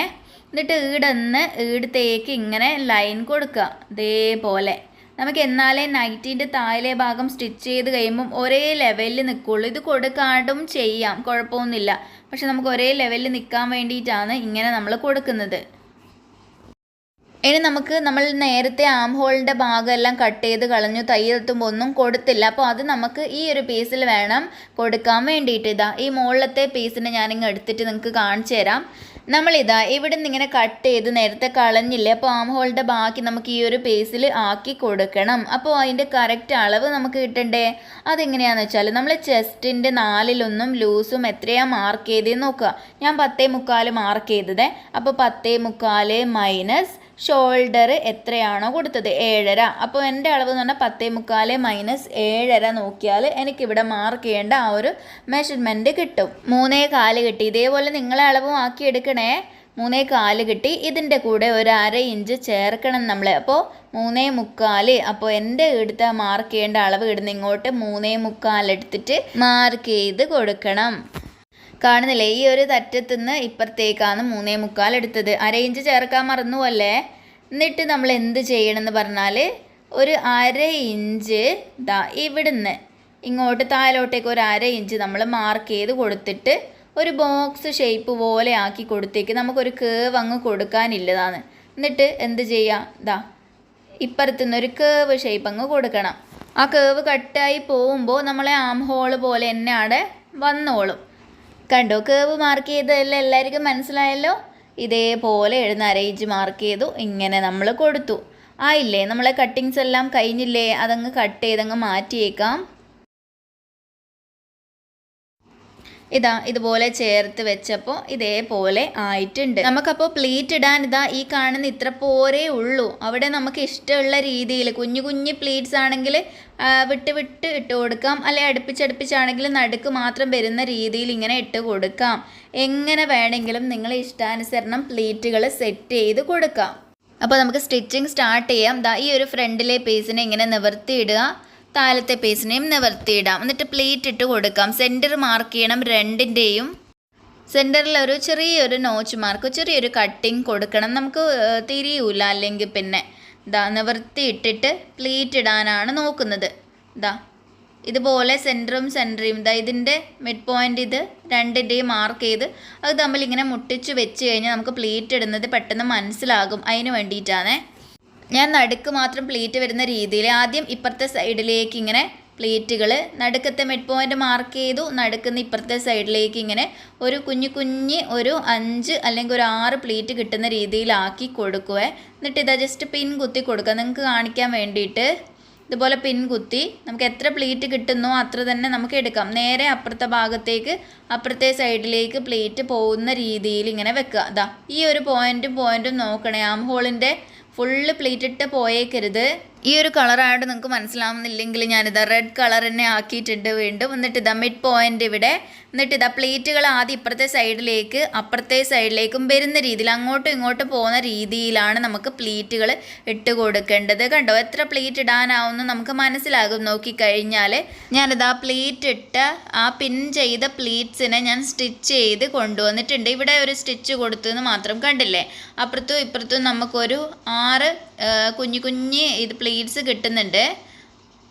എന്നിട്ട് ഈടന്ന് ഈടത്തേക്ക് ഇങ്ങനെ ലൈൻ കൊടുക്കുക. ഇതേപോലെ. നമുക്ക് എന്നാലേ നൈറ്റിന്റെ താഴെ ഭാഗം സ്റ്റിച്ച് ചെയ്ത് കഴിയുമ്പം ഒരേ ലെവലിൽ നിൽക്കുള്ളൂ ഇത് കൊടുക്കാണ്ടും ചെയ്യാം. കുഴപ്പമൊന്നുമില്ല. പക്ഷെ നമുക്ക് ഒരേ ലെവലിൽ നിൽക്കാൻ വേണ്ടിയിട്ടാണ് ഇങ്ങനെ നമ്മൾ കൊടുക്കുന്നത്. ഇനി നമുക്ക് നമ്മൾ നേരത്തെ ആം ഹോളിന്റെ ഭാഗം എല്ലാം കട്ട് ചെയ്ത് കളഞ്ഞു തയ്യെത്തുമ്പോൾ ഒന്നും കൊടുത്തില്ല. അപ്പോൾ അത് നമുക്ക് ഈ ഒരു പീസിൽ വേണം കൊടുക്കാൻ വേണ്ടിയിട്ട്. ഇതാ ഈ മുകളിലത്തെ പീസിനെ ഞാനിങ്ങ് എടുത്തിട്ട് നിങ്ങൾക്ക് കാണിച്ചു തരാം. നമ്മളിതാ ഇവിടെ നിന്ന് ഇങ്ങനെ കട്ട് ചെയ്ത് നേരത്തെ കളഞ്ഞില്ലേ? അപ്പോൾ ആം ഹോളിന്റെ ബാക്കി നമുക്ക് ഈ ഒരു പേസിൽ ആക്കി കൊടുക്കണം. അപ്പോൾ അതിന്റെ കറക്റ്റ് അളവ് നമുക്ക് കിട്ടണ്ടേ? അതെങ്ങനെയാണെന്ന് വെച്ചാൽ നമ്മൾ ചെസ്റ്റിന്റെ നാലിലൊന്നും ലൂസും എത്രയാണ് മാർക്ക് ചെയ്തതെന്ന് നോക്കുക. ഞാൻ പത്തേ മുക്കാൽ മാർക്ക് ചെയ്തത്. അപ്പോൾ പത്തേ മുക്കാൽ മൈനസ് ഷോൾഡർ എത്രയാണോ കൊടുത്തത്? ഏഴര. അപ്പോൾ എന്റെ അളവ് എന്ന് പറഞ്ഞാൽ പത്തേ മുക്കാൽ മൈനസ് ഏഴര നോക്കിയാൽ എനിക്കിവിടെ മാർക്ക് ചെയ്യേണ്ട ആ ഒരു മെഷർമെന്റ് കിട്ടും. മൂന്നേ കാൽ കിട്ടി. ഇതേപോലെ നിങ്ങളെ അളവും ആക്കി എടുക്കണേ. മൂന്നേ കാൽ കിട്ടി. ഇതിന്റെ കൂടെ ഒരു അര ഇഞ്ച് ചേർക്കണം നമ്മൾ. അപ്പോൾ മൂന്നേ മുക്കാൽ. അപ്പോൾ എന്റെ എടുത്ത മാർക്ക് ചെയ്യേണ്ട അളവ് ഇടുന്ന ഇങ്ങോട്ട് മൂന്നേ മുക്കാലെടുത്തിട്ട് മാർക്ക് ചെയ്ത് കൊടുക്കണം. കാണുന്നില്ലേ? ഈ ഒരു തറ്റത്തുനിന്ന് ഇപ്പുറത്തേക്കാണ് മൂന്നേ മുക്കാൽ എടുത്തത്. അര ഇഞ്ച് ചേർക്കാൻ മറന്നു അല്ലേ എന്നിട്ട് നമ്മൾ എന്ത് ചെയ്യണമെന്ന് പറഞ്ഞാൽ ഒരു അര ഇഞ്ച് ദാ ഇവിടുന്ന് ഇങ്ങോട്ട് താഴോട്ടേക്ക് ഒരു അര ഇഞ്ച് നമ്മൾ മാർക്ക് ചെയ്ത് കൊടുത്തിട്ട് ഒരു ബോക്സ് ഷേപ്പ് പോലെ ആക്കി കൊടുത്തേക്ക് നമുക്കൊരു കേവ് അങ്ങ് കൊടുക്കാനില്ലതാണ്. എന്നിട്ട് എന്ത് ചെയ്യാം? ദാ ഇപ്പുറത്തുനിന്ന് ഒരു കേവ് ഷേപ്പ് അങ്ങ് കൊടുക്കണം. ആ കേവ് കട്ടായി പോകുമ്പോൾ നമ്മളെ ആം ഹോൾ പോലെ തന്നെ അവിടെ വന്നോളും. കണ്ടോ? കേവ് മാർക്ക് ചെയ്തതല്ല എല്ലാവർക്കും മനസ്സിലായല്ലോ? ഇതേപോലെ എഴുന്ന അറേഞ്ച് മാർക്ക് ചെയ്തു ഇങ്ങനെ നമ്മൾ കൊടുത്തു. ആയില്ലേ നമ്മളെ കട്ടിങ്സ് എല്ലാം കഴിഞ്ഞില്ലേ? അതങ്ങ് കട്ട് ചെയ്തങ്ങ് മാറ്റിയേക്കാം. ഇതാ ഇതുപോലെ ചേർത്ത് വെച്ചപ്പോൾ ഇതേപോലെ ആയിട്ടുണ്ട്. നമുക്കപ്പോൾ പ്ലീറ്റ് ഇടാൻ ഇതാ ഈ കാണുന്ന ഇത്ര പോരേ ഉള്ളൂ. അവിടെ നമുക്ക് ഇഷ്ടമുള്ള രീതിയിൽ കുഞ്ഞു കുഞ്ഞു പ്ലീറ്റ്സ് ആണെങ്കിൽ വിട്ട് വിട്ട് ഇട്ട് കൊടുക്കാം. അല്ലെ അടുപ്പിച്ചടുപ്പിച്ചാണെങ്കിൽ നടുക്ക് മാത്രം വരുന്ന രീതിയിൽ ഇങ്ങനെ ഇട്ട് കൊടുക്കാം. എങ്ങനെ വേണമെങ്കിലും നിങ്ങൾ ഇഷ്ടാനുസരണം പ്ലീറ്റുകൾ സെറ്റ് ചെയ്ത് കൊടുക്കാം. അപ്പോൾ നമുക്ക് സ്റ്റിച്ചിങ് സ്റ്റാർട്ട് ചെയ്യാം. ദാ ഈ ഒരു ഫ്രണ്ടിലെ പീസിനെ ഇങ്ങനെ നിവർത്തിയിടുക. താഴത്തെ പീസിനെയും നിവർത്തിയിടാം. എന്നിട്ട് പ്ലേറ്റ് ഇട്ട് കൊടുക്കാം. സെന്റർ മാർക്ക് ചെയ്യണം രണ്ടിന്റെയും സെന്ററിൽ ഒരു ചെറിയൊരു നോച്ച് മാർക്ക് ചെറിയൊരു കട്ടിങ് കൊടുക്കണം. നമുക്ക് തിരിയൂല. അല്ലെങ്കിൽ പിന്നെ ഇതാ നിവർത്തി ഇട്ടിട്ട് പ്ലേറ്റ് ഇടാനാണ് നോക്കുന്നത്. ഇതാ ഇതുപോലെ സെന്ററും സെന്ററും ഇതാ ഇതിന്റെ മിഡ് പോയിന്റ് ഇത് രണ്ടിന്റെയും മാർക്ക് ചെയ്ത് അത് തമ്മിൽ ഇങ്ങനെ മുട്ടിച്ച് വെച്ച് കഴിഞ്ഞാൽ നമുക്ക് പ്ലേറ്റ് ഇടുന്നത് പെട്ടെന്ന് മനസ്സിലാകും. അതിന് വേണ്ടിയിട്ടാണേ. ഞാൻ നടുക്ക് മാത്രം പ്ലീറ്റ് വരുന്ന രീതിയിൽ ആദ്യം ഇപ്പുറത്തെ സൈഡിലേക്ക് ഇങ്ങനെ പ്ലേറ്റുകൾ നടുക്കത്തെ മിഡ് പോയിന്റ് മാർക്ക് ചെയ്തു നടുക്കുന്ന ഇപ്പുറത്തെ സൈഡിലേക്ക് ഇങ്ങനെ ഒരു കുഞ്ഞു കുഞ്ഞ് ഒരു അഞ്ച് അല്ലെങ്കിൽ ഒരു ആറ് പ്ലേറ്റ് കിട്ടുന്ന രീതിയിലാക്കി കൊടുക്കുവേ. എന്നിട്ട് ഇതാ ജസ്റ്റ് പിൻ കുത്തി കൊടുക്കുക നിങ്ങൾക്ക് കാണിക്കാൻ വേണ്ടിയിട്ട് ഇതുപോലെ പിൻ കുത്തി നമുക്ക് എത്ര പ്ലേറ്റ് കിട്ടുന്നോ അത്ര തന്നെ നമുക്ക് എടുക്കാം. നേരെ അപ്പുറത്തെ ഭാഗത്തേക്ക് അപ്പുറത്തെ സൈഡിലേക്ക് പ്ലേറ്റ് പോകുന്ന രീതിയിൽ ഇങ്ങനെ വെക്കുക. അതാ ഈ ഒരു പോയിന്റും പോയിന്റും നോക്കണേ. ആം ഹോളിന്റെ ഫുള്ള് പ്ലേറ്റ് ഇട്ട് പോയേക്കരുത്. ഈ ഒരു കളറായിട്ട് നിങ്ങൾക്ക് മനസ്സിലാവുന്നില്ലെങ്കിൽ ഞാനിത് റെഡ് കളർ തന്നെ ആക്കിയിട്ടുണ്ട് വീണ്ടും. എന്നിട്ട് ഇതാ മിഡ് പോയിന്റ് ഇവിടെ. എന്നിട്ട് ഇതാ പ്ലേറ്റുകൾ ആദ്യം ഇപ്പുറത്തെ സൈഡിലേക്ക് അപ്പുറത്തെ സൈഡിലേക്കും വരുന്ന രീതിയിൽ അങ്ങോട്ടും ഇങ്ങോട്ടും പോകുന്ന രീതിയിലാണ് നമുക്ക് പ്ലേറ്റുകൾ ഇട്ട് കൊടുക്കേണ്ടത്. കണ്ടോ? എത്ര പ്ലേറ്റ് ഇടാനാവുമെന്ന് നമുക്ക് മനസ്സിലാകും നോക്കിക്കഴിഞ്ഞാൽ ഞാനിതാ പ്ലേറ്റ് ഇട്ട് ആ പിൻ ചെയ്ത പ്ലീറ്റ്സിനെ ഞാൻ സ്റ്റിച്ച് ചെയ്ത് കൊണ്ടുവന്നിട്ടുണ്ട്. ഇവിടെ ഒരു സ്റ്റിച്ച് കൊടുത്തെന്ന് മാത്രം കണ്ടില്ലേ? അപ്പുറത്തും ഇപ്പുറത്തും നമുക്കൊരു ആറ് കുഞ്ഞു കുഞ്ഞ് ഇത് പ്ലീറ്റ്സ് കിട്ടുന്നുണ്ട്.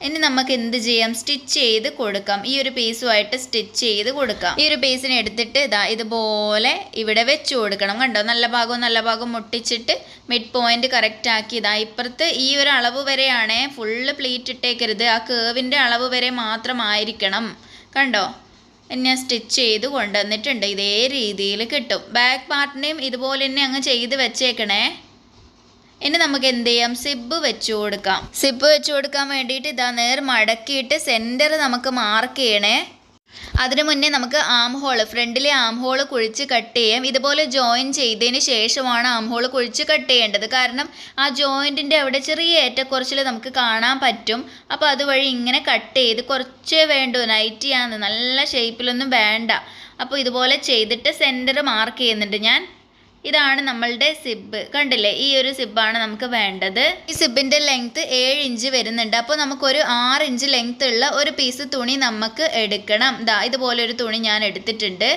ഇനി നമുക്ക് എന്ത് ചെയ്യാം? സ്റ്റിച്ച് ചെയ്ത് കൊടുക്കാം. ഈ ഒരു പീസുമായിട്ട് സ്റ്റിച്ച് ചെയ്ത് കൊടുക്കാം. ഈ ഒരു പീസിനെ എടുത്തിട്ട് ഇതാ ഇതുപോലെ ഇവിടെ വെച്ച് കൊടുക്കണം കണ്ടോ? നല്ല ഭാഗവും നല്ല ഭാഗവും മുട്ടിച്ചിട്ട് മിഡ് പോയിന്റ് കറക്റ്റ് ആക്കി ഇതാ ഇപ്പുറത്ത് ഈ ഒരു അളവ് വരെയാണ് ഫുള്ള് പ്ലീറ്റ് ഇട്ടേക്കരുത്. ആ കേവിന്റെ അളവ് വരെ മാത്രമായിരിക്കണം. കണ്ടോ? ഞാൻ സ്റ്റിച്ച് ചെയ്ത് കൊണ്ടുവന്നിട്ടുണ്ട്. ഇതേ രീതിയിൽ കിട്ടും. ബാക്ക് പാർട്ടിനെയും ഇതുപോലെ തന്നെ അങ്ങ് ചെയ്ത് വെച്ചേക്കണേ. ഇനി നമുക്ക് എന്ത് ചെയ്യാം? സിബ് വെച്ച് കൊടുക്കാം. സിബ് വെച്ച് കൊടുക്കാൻ വേണ്ടിയിട്ട് ഇതാ നേർ മടക്കിയിട്ട് സെന്റർ നമുക്ക് മാർക്ക് ചെയ്യണേ. അതിനു മുന്നേ നമുക്ക് ആം ഹോൾ ഫ്രണ്ടിലെ ആം ഹോൾ കുഴിച്ച് കട്ട് ചെയ്യാം. ഇതുപോലെ ജോയിൻ ചെയ്തതിന് ശേഷമാണ് ആം ഹോൾ കുഴിച്ച് കട്ട് ചെയ്യേണ്ടത്. കാരണം ആ ജോയിന്റിന്റെ അവിടെ ചെറിയ ഏറ്റക്കുറച്ചിൽ നമുക്ക് കാണാൻ പറ്റും. അപ്പോൾ അതുവഴി ഇങ്ങനെ കട്ട് ചെയ്ത് കുറച്ചേ വേണ്ടൂ. നൈറ്റ് ചെയ്യാന്ന്. നല്ല ഷേപ്പിലൊന്നും വേണ്ട. അപ്പോൾ ഇതുപോലെ ചെയ്തിട്ട് സെന്റർ മാർക്ക് ചെയ്യുന്നുണ്ട് ഞാൻ. ഇതാണ് നമ്മളുടെ സിബ്. കണ്ടില്ലേ? ഈ ഒരു സിബാണ് നമുക്ക് വേണ്ടത്. ഈ സിബിന്റെ ലെങ്ത് ഏഴ് ഇഞ്ച് വരുന്നുണ്ട്. അപ്പോൾ നമുക്കൊരു ആറ് ഇഞ്ച് ലെങ്ത് ഉള്ള ഒരു പീസ് തുണി നമുക്ക് എടുക്കണം. ദാ ഇതുപോലെ ഒരു തുണി ഞാൻ എടുത്തിട്ടുണ്ട്.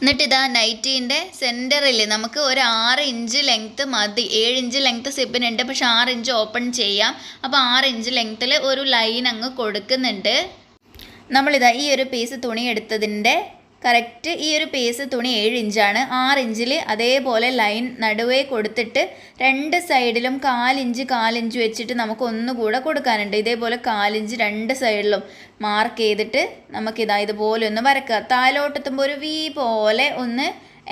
എന്നിട്ട് ഇതാ നൈറ്റീന്റെ സെന്ററിൽ നമുക്ക് ഒരു ആറ് ഇഞ്ച് ലെങ്ത്ത് മതി. ഏഴ് ഇഞ്ച് ലെങ്ത്ത് സിബിനുണ്ട്. പക്ഷെ ആറ് ഇഞ്ച് ഓപ്പൺ ചെയ്യാം. അപ്പോൾ ആറ് ഇഞ്ച് ലെങ്ത്തിൽ ഒരു ലൈൻ അങ്ങ് കൊടുക്കുന്നുണ്ട്. നമ്മളിതാ ഈ ഒരു പീസ് തുണി എടുത്തതിന്റെ കറക്റ്റ് ഈ ഒരു പീസ് തുണി ഏഴ് ഇഞ്ചാണ്. ആറ് ഇഞ്ചിൽ അതേപോലെ ലൈൻ നടുവേ കൊടുത്തിട്ട് രണ്ട് സൈഡിലും കാലിഞ്ച് കാലിഞ്ച് വെച്ചിട്ട് നമുക്ക് ഒന്നുകൂടെ കൊടുക്കാനുണ്ട്. ഇതേപോലെ കാലിഞ്ച് രണ്ട് സൈഡിലും മാർക്ക് ചെയ്തിട്ട് നമുക്കിതാ ഇതുപോലെ ഒന്ന് വരക്കുക താലോട്ടെത്തുമ്പോൾ ഒരു വി പോലെ ഒന്ന്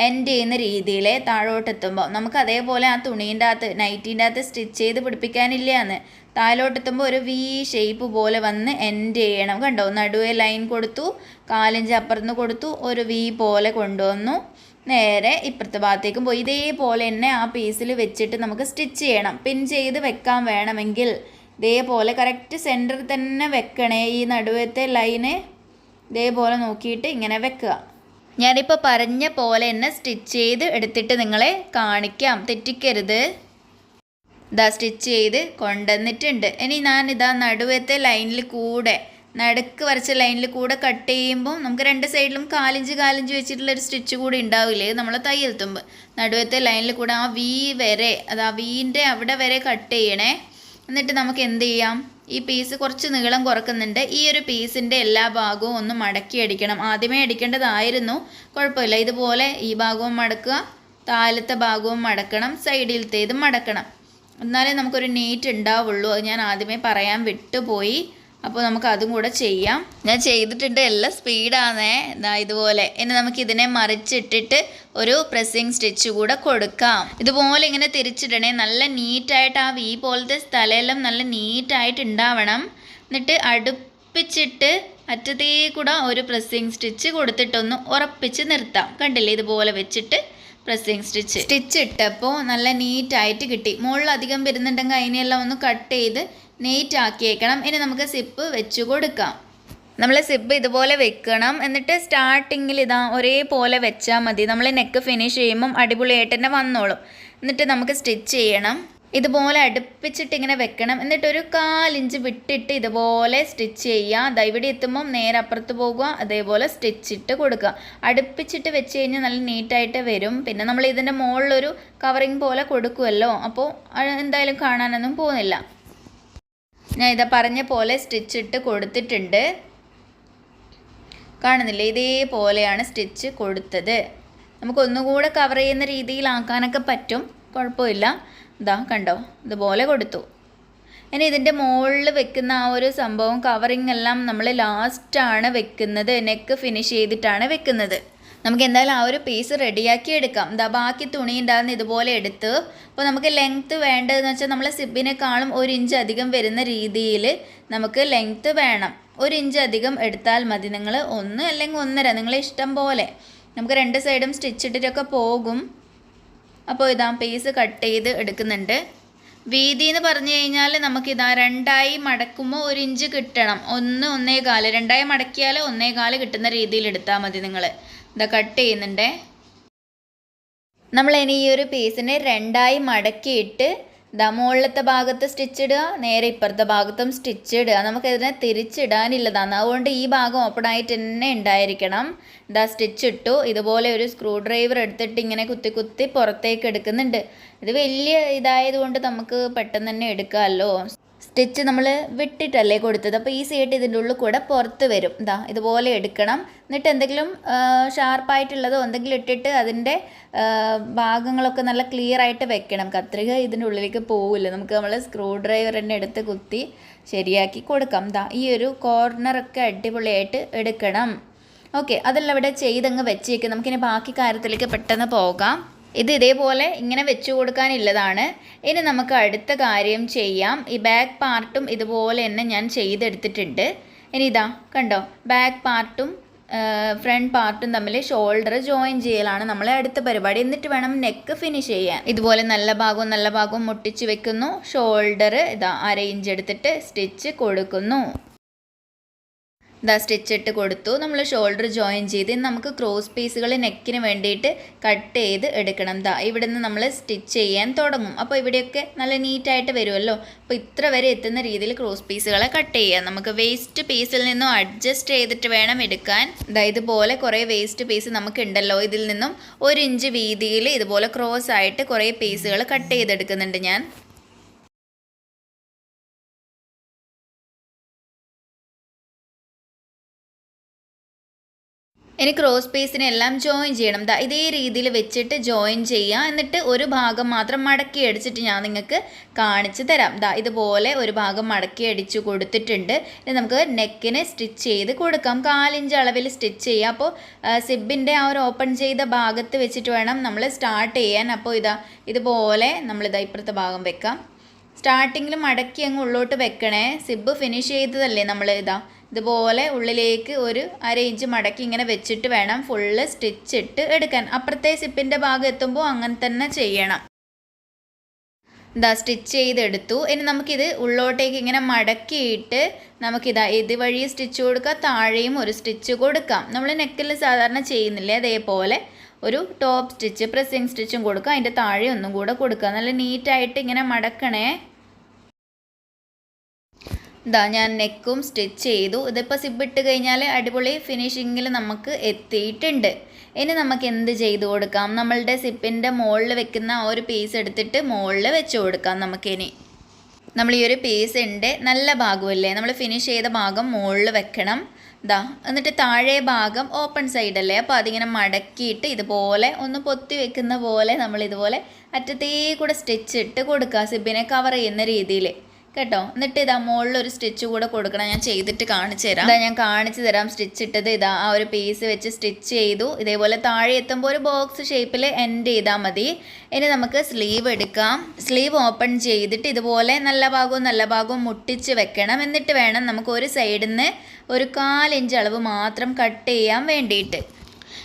എൻഡ് ചെയ്യുന്ന രീതിയിൽ താഴോട്ടെത്തുമ്പോൾ നമുക്ക് അതേപോലെ ആ തുണീന്റെ അകത്ത് നൈറ്റീന്റെ അകത്ത് സ്റ്റിച്ച് ചെയ്ത് പിടിപ്പിക്കാനില്ലയെന്ന്. താഴോട്ടെത്തുമ്പോൾ ഒരു വി ഷേപ്പ് പോലെ വന്ന് എൻഡ് ചെയ്യണം. കണ്ടോ? നടുവേ ലൈൻ കൊടുത്തു കാലിഞ്ച് അപ്പുറത്ത് കൊടുത്തു ഒരു വി പോലെ കൊണ്ടുവന്നു. നേരെ ഇപ്പുറത്തെ ഭാഗത്തേക്കും പോയി. ഇതേപോലെ തന്നെ ആ പീസിൽ വെച്ചിട്ട് നമുക്ക് സ്റ്റിച്ച് ചെയ്യണം. പിൻ ചെയ്ത് വെക്കാൻ വേണമെങ്കിൽ ഇതേപോലെ കറക്റ്റ് സെന്ററിൽ തന്നെ വെക്കണേ. ഈ നടുവത്തെ ലൈന് ഇതേപോലെ നോക്കിയിട്ട് ഇങ്ങനെ വെക്കുക. ഞാനിപ്പോൾ പറഞ്ഞ പോലെ തന്നെ സ്റ്റിച്ച് ചെയ്ത് എടുത്തിട്ട് നിങ്ങളെ കാണിക്കാം. തെറ്റിക്കരുത്. ഇതാ സ്റ്റിച്ച് ചെയ്ത് കൊണ്ടുവന്നിട്ടുണ്ട്. ഇനി ഞാൻ ഇതാ നടുവത്തെ ലൈനിൽ കൂടെ നടുക്ക് വരച്ച ലൈനിൽ കൂടെ കട്ട് ചെയ്യുമ്പോൾ നമുക്ക് രണ്ട് സൈഡിലും കാലിഞ്ച് കാലിഞ്ച് വെച്ചിട്ടുള്ള ഒരു സ്റ്റിച്ച് കൂടി ഉണ്ടാവില്ലേ? നമ്മൾ തയ്യൽ തുമ്പ്. നടുവത്തെ ലൈനിൽ കൂടെ ആ വി വരെ അത് ആ വീന്റെ അവിടെ വരെ കട്ട് ചെയ്യണേ. എന്നിട്ട് നമുക്ക് എന്ത് ചെയ്യാം? ഈ പീസ് കുറച്ച് നീളം കുറക്കുന്നുണ്ട്. ഈ ഒരു പീസിന്റെ എല്ലാ ഭാഗവും ഒന്ന് മടക്കി അടിക്കണം. ആദ്യമേ അടിക്കേണ്ടതായിരുന്നു. കുഴപ്പമില്ല. ഇതുപോലെ ഈ ഭാഗവും മടക്കുക താഴത്തെ ഭാഗവും മടക്കണം സൈഡിലത്തേതും മടക്കണം. എന്നാലേ നമുക്കൊരു നീറ്റ് ഉണ്ടാവുള്ളൂ. അത് ഞാൻ ആദ്യമേ പറയാൻ വിട്ടുപോയി. അപ്പോൾ നമുക്ക് അതും കൂടെ ചെയ്യാം. ഞാൻ ചെയ്തിട്ടുണ്ട്. എല്ലാം സ്പീഡാണേ ഇതാ ഇതുപോലെ. ഇനി നമുക്ക് ഇതിനെ മറിച്ചിട്ടിട്ട് ഒരു പ്രസ്സിങ് സ്റ്റിച്ച് കൂടെ കൊടുക്കാം. ഇതുപോലെ ഇങ്ങനെ തിരിച്ചിടണേ. നല്ല നീറ്റായിട്ട് ആ വീ പോലത്തെ സ്ഥലമെല്ലാം നല്ല നീറ്റായിട്ട് ഉണ്ടാവണം. എന്നിട്ട് അടുപ്പിച്ചിട്ട് അറ്റത്തേ കൂടെ ഒരു പ്രസ്സിങ് സ്റ്റിച്ച് കൊടുത്തിട്ടൊന്ന് ഉറപ്പിച്ച് നിർത്താം. കണ്ടില്ലേ? ഇതുപോലെ വെച്ചിട്ട് പ്രസ്സിങ് സ്റ്റിച്ച് സ്റ്റിച്ച് ഇട്ടപ്പോൾ നല്ല നീറ്റായിട്ട് കിട്ടി. മുകളിൽ അധികം വരുന്നുണ്ടെങ്കിൽ അതിനെല്ലാം ഒന്ന് കട്ട് ചെയ്ത് നീറ്റ് ആക്കിയേക്കണം. ഇനി നമുക്ക് സിപ്പ് വെച്ച് കൊടുക്കാം. നമ്മൾ സിബ് ഇതുപോലെ വെക്കണം. എന്നിട്ട് സ്റ്റാർട്ടിങ്ങിൽ ഇതാ ഒരേപോലെ വെച്ചാൽ മതി. നമ്മൾ നെക്ക് ഫിനിഷ് ചെയ്യുമ്പം അടിപൊളിയായിട്ട് തന്നെ വന്നോളും. എന്നിട്ട് നമുക്ക് സ്റ്റിച്ച് ചെയ്യണം. ഇതുപോലെ അടുപ്പിച്ചിട്ട് ഇങ്ങനെ വെക്കണം. എന്നിട്ടൊരു കാലിഞ്ച് വിട്ടിട്ട് ഇതുപോലെ സ്റ്റിച്ച് ചെയ്യുക. ദാ ഇവിടെ എത്തുമ്പം നേരെ അപ്പുറത്ത് പോകുക. അതേപോലെ സ്റ്റിച്ച് ഇട്ട് കൊടുക്കുക. അടുപ്പിച്ചിട്ട് വെച്ച് കഴിഞ്ഞാൽ നല്ല നീറ്റായിട്ട് വരും. പിന്നെ നമ്മൾ ഇതിന്റെ മുകളിലൊരു കവറിങ് പോലെ കൊടുക്കുമല്ലോ. അപ്പോൾ എന്തായാലും കാണാനൊന്നും പോകുന്നില്ല. ഞാൻ ഇതാ പറഞ്ഞ പോലെ സ്റ്റിച്ച് ഇട്ട് കൊടുത്തിട്ടുണ്ട്. കാണുന്നില്ല? ഇതേപോലെയാണ് സ്റ്റിച്ച് കൊടുത്തത്. നമുക്കൊന്നുകൂടെ കവർ ചെയ്യുന്ന രീതിയിലാക്കാനൊക്കെ പറ്റും. കുഴപ്പമില്ല. ഇതാ കണ്ടോ ഇതുപോലെ കൊടുത്തു. ഇനി ഇതിന്റെ മുകളിൽ വെക്കുന്ന ആ ഒരു സംഭവം കവറിങ് എല്ലാം നമ്മൾ ലാസ്റ്റാണ് വെക്കുന്നത്. നെക്ക് ഫിനിഷ് ചെയ്തിട്ടാണ് വെക്കുന്നത്. നമുക്ക് എന്തായാലും ആ ഒരു പീസ് റെഡിയാക്കി എടുക്കാം. എന്താ ബാക്കി തുണി ഉണ്ടാകുന്ന ഇതുപോലെ എടുത്ത്. അപ്പോൾ നമുക്ക് ലെങ്ത്ത് വേണ്ടതെന്ന് വെച്ചാൽ നമ്മൾ സിബിനേക്കാളും ഒരു ഇഞ്ച് അധികം വരുന്ന രീതിയിൽ നമുക്ക് ലെങ്ത്ത് വേണം. ഒരു ഇഞ്ച് അധികം എടുത്താൽ മതി. നിങ്ങൾ ഒന്ന് അല്ലെങ്കിൽ ഒന്നര നിങ്ങളെ ഇഷ്ടം പോലെ. നമുക്ക് രണ്ട് സൈഡും സ്റ്റിച്ചിട്ടിട്ടൊക്കെ പോകും. അപ്പോൾ ഇതാ പേസ് കട്ട് ചെയ്ത് എടുക്കുന്നുണ്ട്. വീതി എന്ന് പറഞ്ഞു കഴിഞ്ഞാൽ നമുക്കിതാ രണ്ടായി മടക്കുമ്പോൾ ഒരു ഇഞ്ച് കിട്ടണം. ഒന്ന് ഒന്നേ കാൽ രണ്ടായി മടക്കിയാൽ ഒന്നേ കാൽ കിട്ടുന്ന രീതിയിൽ എടുത്താൽ മതി നിങ്ങൾ. ഇതാ കട്ട് ചെയ്യുന്നുണ്ടേ. നമ്മൾ ഇനി ഈ ഒരു പീസിനെ രണ്ടായി മടക്കിയിട്ട് ദാ മുകളിലത്തെ ഭാഗത്ത് സ്റ്റിച്ച് ഇടുക നേരെ ഇപ്പുറത്തെ ഭാഗത്തും സ്റ്റിച്ച് ഇടുക. നമുക്കതിനെ തിരിച്ചിടാനില്ലതാണ്. അതുകൊണ്ട് ഈ ഭാഗം ഓപ്പൺ ആയിട്ട് തന്നെ ഉണ്ടായിരിക്കണം. ദാ സ്റ്റിച്ച് ഇട്ടു. ഇതുപോലെ ഒരു സ്ക്രൂ ഡ്രൈവർ എടുത്തിട്ട് ഇങ്ങനെ കുത്തി കുത്തി പുറത്തേക്ക് എടുക്കുന്നുണ്ട്. ഇത് വലിയ ഇതായതുകൊണ്ട് നമുക്ക് പെട്ടെന്ന് തന്നെ എടുക്കാമല്ലോ. സ്റ്റിച്ച് നമ്മൾ വിട്ടിട്ടല്ലേ കൊടുത്തത്. അപ്പോൾ ഈസി ആയിട്ട് ഇതിന്റെ ഉള്ളിൽ കൂടെ പുറത്ത് വരും. ഇതാ ഇതുപോലെ എടുക്കണം. എന്നിട്ട് എന്തെങ്കിലും ഷാർപ്പായിട്ടുള്ളതോ എന്തെങ്കിലും ഇട്ടിട്ട് അതിന്റെ ഭാഗങ്ങളൊക്കെ നല്ല ക്ലിയർ ആയിട്ട് വെക്കണം. കത്രിക ഇതിന്റെ ഉള്ളിലേക്ക് പോവില്ല. നമുക്ക് നമ്മൾ സ്ക്രൂ ഡ്രൈവർ തന്നെ എടുത്ത് കുത്തി ശരിയാക്കി കൊടുക്കാം. ദാ ഈ ഒരു കോർണറൊക്കെ അടിപൊളിയായിട്ട് എടുക്കണം. ഓക്കെ അതെല്ലാം ഇവിടെ ചെയ്തങ്ങ് വെച്ചേക്ക്. നമുക്കിനി ബാക്കി കാര്യത്തിലേക്ക് പെട്ടെന്ന് പോകാം. ഇത് ഇതേപോലെ ഇങ്ങനെ വെച്ചു കൊടുക്കാനുള്ളതാണ് ഇനി നമുക്ക് അടുത്ത കാര്യം ചെയ്യാം. ഈ ബാക്ക് പാർട്ടും ഇതുപോലെ തന്നെ ഞാൻ ചെയ്തെടുത്തിട്ടുണ്ട്. ഇനി ഇതാ കണ്ടോ? ബാക്ക് പാർട്ടും ഫ്രണ്ട് പാർട്ടും തമ്മിൽ ഷോൾഡർ ജോയിൻ ചെയ്യലാണ് നമ്മളെ അടുത്ത പരിപാടി. എന്നിട്ട് വേണം നെക്ക് ഫിനിഷ് ചെയ്യാൻ. ഇതുപോലെ നല്ല ഭാഗവും നല്ല ഭാഗവും മുട്ടിച്ച് വെക്കുന്നു. ഷോൾഡർ ഇതാ അരയിഞ്ച് എടുത്തിട്ട് സ്റ്റിച്ച് കൊടുക്കുന്നു. ഇതാ സ്റ്റിച്ച് ഇട്ട് കൊടുത്തു. നമ്മൾ ഷോൾഡർ ജോയിൻ ചെയ്ത് നമുക്ക് ക്രോസ് പീസുകൾ നെക്കിന് വേണ്ടിയിട്ട് കട്ട് ചെയ്ത് എടുക്കണം. ദാ ഇവിടെ നിന്ന് നമ്മൾ സ്റ്റിച്ച് ചെയ്യാൻ തുടങ്ങും. അപ്പോൾ ഇവിടെയൊക്കെ നല്ല നീറ്റായിട്ട് വരുമല്ലോ. അപ്പോൾ ഇത്ര വരെ എത്തുന്ന രീതിയിൽ ക്രോസ് പീസുകളെ കട്ട് ചെയ്യാം. നമുക്ക് വേസ്റ്റ് പീസിൽ നിന്നും അഡ്ജസ്റ്റ് ചെയ്തിട്ട് വേണം എടുക്കാൻ. ദാ ഇതുപോലെ കുറേ വേസ്റ്റ് പീസ് നമുക്ക് ഉണ്ടല്ലോ ഇതിൽ നിന്നും ഒരു ഇഞ്ച് വീതിയിൽ ഇതുപോലെ ക്രോസ് ആയിട്ട് കുറേ പീസുകൾ കട്ട് ചെയ്തെടുക്കുന്നുണ്ട് ഞാൻ. ഇനി ക്രോസ് പീസിനെ എല്ലാം ജോയിൻ ചെയ്യണം. ദാ ഇതേ രീതിയിൽ വെച്ചിട്ട് ജോയിൻ ചെയ്യുക എന്നിട്ട് ഒരു ഭാഗം മാത്രം മടക്കി അടിച്ചിട്ട് ഞാൻ നിങ്ങൾക്ക് കാണിച്ചു തരാം. ദാ ഇതുപോലെ ഒരു ഭാഗം മടക്കി അടിച്ചു കൊടുത്തിട്ടുണ്ട്. ഇനി നമുക്ക് നെക്കിന് സ്റ്റിച്ച് ചെയ്ത് കൊടുക്കാം. കാലിഞ്ച് അളവിൽ സ്റ്റിച്ച് ചെയ്യുക അപ്പോൾ സിബിന്റെ ആ ഒരു ഓപ്പൺ ചെയ്ത ഭാഗത്ത് വെച്ചിട്ട് വേണം നമ്മൾ സ്റ്റാർട്ട് ചെയ്യാൻ. അപ്പോൾ ഇതാ ഇതുപോലെ നമ്മളിതാ ഇപ്പുറത്തെ ഭാഗം വെക്കാം. സ്റ്റാർട്ടിങ്ങിൽ മടക്കി അങ്ങ് ഉള്ളോട്ട് വെക്കണേ. സിബ് ഫിനിഷ് ചെയ്തതല്ലേ നമ്മൾ ഇതാ? ഇതുപോലെ ഉള്ളിലേക്ക് ഒരു അര ഇഞ്ച് മടക്കി ഇങ്ങനെ വെച്ചിട്ട് വേണം ഫുള്ള് സ്റ്റിച്ച് ഇട്ട് എടുക്കാൻ. അപ്പുറത്തെ സിപ്പിന്റെ ഭാഗം എത്തുമ്പോൾ അങ്ങനെ തന്നെ ചെയ്യണം. ഇതാ സ്റ്റിച്ച് ചെയ്തെടുത്തു. ഇനി നമുക്കിത് ഉള്ളോട്ടേക്ക് ഇങ്ങനെ മടക്കിയിട്ട് നമുക്കിതാ ഇത് വഴി സ്റ്റിച്ച് കൊടുക്കാം. താഴെയും ഒരു സ്റ്റിച്ച് കൊടുക്കാം. നമ്മൾ നെക്കിൽ സാധാരണ ചെയ്യുന്നില്ലേ? അതേപോലെ ഒരു ടോപ്പ് സ്റ്റിച്ച് പ്രസ്സിങ് സ്റ്റിച്ചും കൊടുക്കാം. അതിന്റെ താഴെ ഒന്നും കൂടെ കൊടുക്കുക നല്ല നീറ്റായിട്ട് ഇങ്ങനെ മടക്കണേ. ഇതാ ഞാൻ നെക്കും സ്റ്റിച്ച് ചെയ്തു. ഇതിപ്പോൾ സിബ് ഇട്ട് കഴിഞ്ഞാൽ അടിപൊളി ഫിനിഷിങ്ങിൽ നമുക്ക് എത്തിയിട്ടുണ്ട്. ഇനി നമുക്ക് എന്ത് ചെയ്തു കൊടുക്കാം? നമ്മളുടെ സിപ്പിന്റെ മുകളിൽ വെക്കുന്ന ഒരു പീസ് എടുത്തിട്ട് മുകളിൽ വെച്ച് കൊടുക്കാം നമുക്കിനി. നമ്മൾ ഈ ഒരു പീസ് ഉണ്ട് നല്ല ഭാഗമല്ലേ നമ്മൾ ഫിനിഷ് ചെയ്ത ഭാഗം മുകളിൽ വെക്കണം. ദാ എന്നിട്ട് താഴെ ഭാഗം ഓപ്പൺ സൈഡല്ലേ അപ്പോൾ അതിങ്ങനെ മടക്കിയിട്ട് ഇതുപോലെ ഒന്ന് പൊത്തി വെക്കുന്ന പോലെ നമ്മൾ ഇതുപോലെ അറ്റത്തേ കൂടെ സ്റ്റിച്ച് ഇട്ട് കൊടുക്കുക സിബിനെ കവർ ചെയ്യുന്ന രീതിയിൽ കേട്ടോ? എന്നിട്ട് ഇതാ മുകളിൽ ഒരു സ്റ്റിച്ച് കൂടെ കൊടുക്കണം. ഞാൻ ചെയ്തിട്ട് കാണിച്ചു തരാം. ഇതാ ഞാൻ കാണിച്ചു തരാം സ്റ്റിച്ച് ഇട്ടത്. ഇതാ ആ ഒരു പീസ് വെച്ച് സ്റ്റിച്ച് ചെയ്തു. ഇതേപോലെ താഴെ എത്തുമ്പോൾ ഒരു ബോക്സ് ഷേപ്പിൽ എൻഡ് ചെയ്താൽ മതി. ഇനി നമുക്ക് സ്ലീവ് എടുക്കാം. സ്ലീവ് ഓപ്പൺ ചെയ്തിട്ട് ഇതുപോലെ നല്ല ഭാഗവും നല്ല ഭാഗവും മുട്ടിച്ച് വെക്കണം. എന്നിട്ട് വേണം നമുക്ക് ഒരു സൈഡിൽ നിന്ന് ഒരു കാലിഞ്ച് അളവ് മാത്രം കട്ട് ചെയ്യാൻ വേണ്ടിയിട്ട്.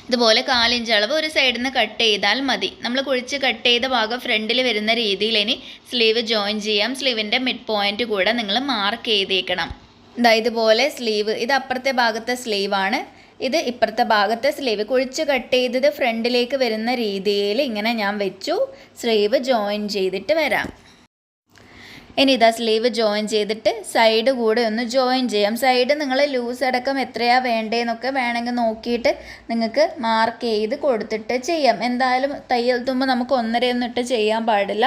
ഇതുപോലെ കാലിഞ്ച് അളവ് ഒരു സൈഡിൽ നിന്ന് കട്ട് ചെയ്താൽ മതി. നമ്മൾ കുഴിച്ച് കട്ട് ചെയ്ത ഭാഗം ഫ്രണ്ടിൽ വരുന്ന രീതിയിൽ ഇനി സ്ലീവ് ജോയിൻ ചെയ്യാം. സ്ലീവിന്റെ മിഡ് പോയിന്റ് കൂടെ നിങ്ങൾ മാർക്ക് ചെയ്തേക്കണം. ഇതാ ഇതുപോലെ സ്ലീവ് ഇത് അപ്പുറത്തെ ഭാഗത്തെ സ്ലീവാണ് ഇത് ഇപ്പുറത്തെ ഭാഗത്തെ സ്ലീവ് കുഴിച്ച് കട്ട് ചെയ്തത് ഫ്രണ്ടിലേക്ക് വരുന്ന രീതിയിൽ ഇങ്ങനെ ഞാൻ വെച്ചു. സ്ലീവ് ജോയിൻ ചെയ്തിട്ട് വരാം. ഇനി ഇതാ സ്ലീവ് ജോയിൻ ചെയ്തിട്ട് സൈഡ് കൂടെ ഒന്ന് ജോയിൻ ചെയ്യാം. സൈഡ് നിങ്ങൾ ലൂസ് അടക്കം എത്രയാ വേണ്ടതെന്നൊക്കെ വേണമെങ്കിൽ നോക്കിയിട്ട് നിങ്ങൾക്ക് മാർക്ക് ചെയ്ത് കൊടുത്തിട്ട് ചെയ്യാം. എന്തായാലും തയ്യൽ തുമ്പ് നമുക്ക് ഒന്നരയൊന്നും ഇട്ട് ചെയ്യാൻ പാടില്ല.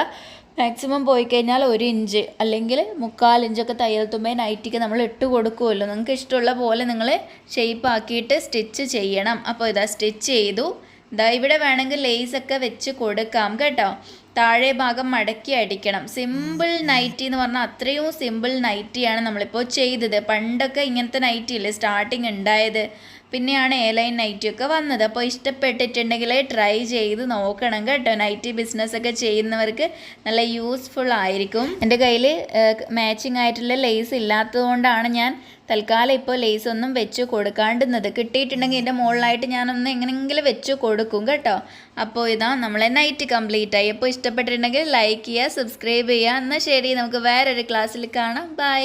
മാക്സിമം പോയി കഴിഞ്ഞാൽ ഒരു ഇഞ്ച് അല്ലെങ്കിൽ മുക്കാൽ ഇഞ്ചൊക്കെ തയ്യൽ തുമ്പേ നൈറ്റിക്ക് നമ്മൾ ഇട്ട് കൊടുക്കുമല്ലോ നിങ്ങൾക്ക് ഇഷ്ടമുള്ള പോലെ നിങ്ങൾ ഷേപ്പ് ആക്കിയിട്ട് സ്റ്റിച്ച് ചെയ്യണം. അപ്പോൾ ഇതാ സ്റ്റിച്ച് ചെയ്തു. ഇതാ ഇവിടെ വേണമെങ്കിൽ ലേസൊക്കെ വെച്ച് കൊടുക്കാം കേട്ടോ. താഴെ ഭാഗം മടക്കി അടിക്കണം. സിമ്പിൾ നൈറ്റി എന്ന് പറഞ്ഞാൽ അത്രയും സിമ്പിൾ നൈറ്റിയാണ് നമ്മളിപ്പോൾ ചെയ്തത്. പണ്ടൊക്കെ ഇങ്ങനത്തെ നൈറ്റി ഇല്ലേ? സ്റ്റാർട്ടിങ് ഉണ്ടായത്. പിന്നെയാണ് എ ലൈൻ നൈറ്റി ഒക്കെ വന്നത്. അപ്പോൾ ഇഷ്ടപ്പെട്ടിട്ടുണ്ടെങ്കിൽ ട്രൈ ചെയ്ത് നോക്കണം കേട്ടോ. നൈറ്റി ബിസിനസ് ഒക്കെ ചെയ്യുന്നവർക്ക് നല്ല യൂസ്ഫുൾ ആയിരിക്കും. എന്റെ കയ്യിൽ മാച്ചിങ് ആയിട്ടുള്ള ലേസ് ഇല്ലാത്തതുകൊണ്ടാണ് ഞാൻ തൽക്കാലം ഇപ്പോൾ ലേസ് ഒന്നും വെച്ച് കൊടുക്കാണ്ടുന്നത്. കിട്ടിയിട്ടുണ്ടെങ്കിൽ എന്റെ മുകളിലായിട്ട് ഞാനൊന്ന് എങ്ങനെയെങ്കിലും വെച്ച് കൊടുക്കും കേട്ടോ. അപ്പോൾ ഇതാ നമ്മളെ നൈറ്റ് കംപ്ലീറ്റ് ആയി. അപ്പോൾ ഇഷ്ടപ്പെട്ടിട്ടുണ്ടെങ്കിൽ ലൈക്ക് ചെയ്യുക സബ്സ്ക്രൈബ് ചെയ്യുക. എന്നാൽ ശരി നമുക്ക് വേറൊരു ക്ലാസ്സിൽ കാണാം. ബൈ